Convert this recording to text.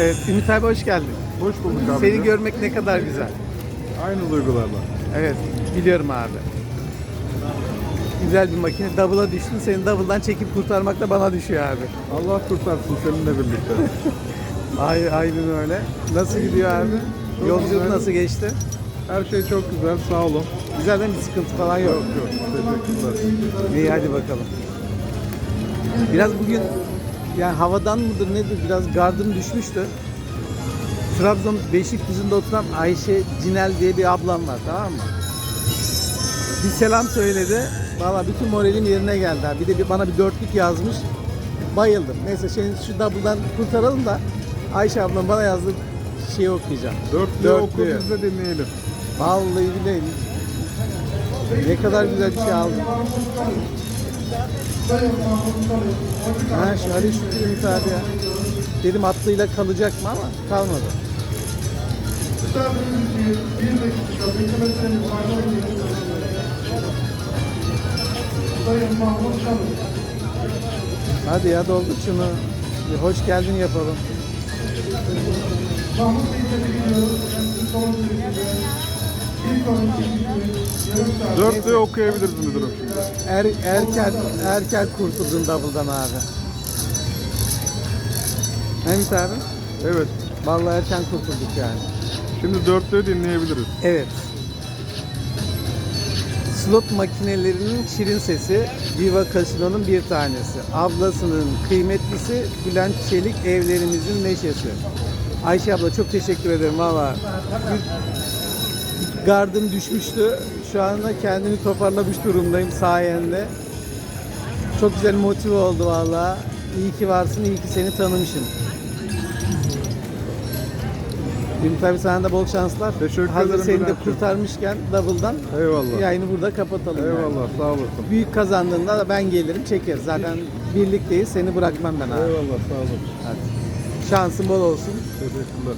Evet, Ümit abi hoş geldin. Hoş bulduk abi. Seni görmek ne kadar güzel. Aynı duygularla. Evet, biliyorum abi. Güzel bir makine. Double'a düştün. Seni double'dan çekip kurtarmak da bana düşüyor abi. Allah kurtarsın seninle birlikte. Ay, aynen öyle. Nasıl gidiyor abi? Yolculuk güzel. nasıl geçti? Her şey çok güzel sağ olun. Güzel değil mi? Sıkıntı falan yok. Yok yok teşekkürler. İyi hadi bakalım. Biraz bugün yani havadan mıdır nedir biraz gardım düşmüştü. Trabzon Beşikdüzü'nde oturan Ayşe Cinel diye bir ablam var tamam mı? Bir selam söyledi. Valla bütün moralim yerine geldi. Bir de bir, bana bir dörtlük yazmış. Bayıldım. Neyse şimdi şu double'dan kurtaralım da Ayşe ablam bana yazdığı şeyi okuyacağım. Dörtlüğü oku Dörtlüğü. biz de dinleyelim. Vallahi billahi. Ne kadar güzel bir şey aldım. Ha şu Ali Şükrü abi ya. Dedim atlıyla kalacak mı ama kalmadı. Hadi ya doldur şunu. Bir hoş geldin yapalım. Dörtlüğü okuyabiliriz müdürüm şimdi. Er, erken erken kurtuldun double'dan abi. Hamit abi. Evet. Vallahi erken kurtulduk yani. Şimdi dörtlüğü dinleyebiliriz. Evet. Slot makinelerinin şirin sesi Viva Casino'nun bir tanesi. Ablasının kıymetlisi Bülent Çelik evlerimizin neşesi. Ayşe abla çok teşekkür ederim valla. Gardım düşmüştü. Şu anda kendimi toparlamış durumdayım sayende. Çok güzel motive oldu valla. İyi ki varsın, iyi ki seni tanımışım. Ümit abi sana da bol şanslar. Teşekkür Hazır ederim seni de kurtarmışken double'dan Eyvallah. yayını burada kapatalım. yani. Eyvallah sağ olasın. Büyük kazandığında da ben gelirim çekeriz. Zaten birlikteyiz. Seni bırakmam ben abi. Eyvallah sağ olun. Hadi. Şansın bol olsun. Teşekkürler.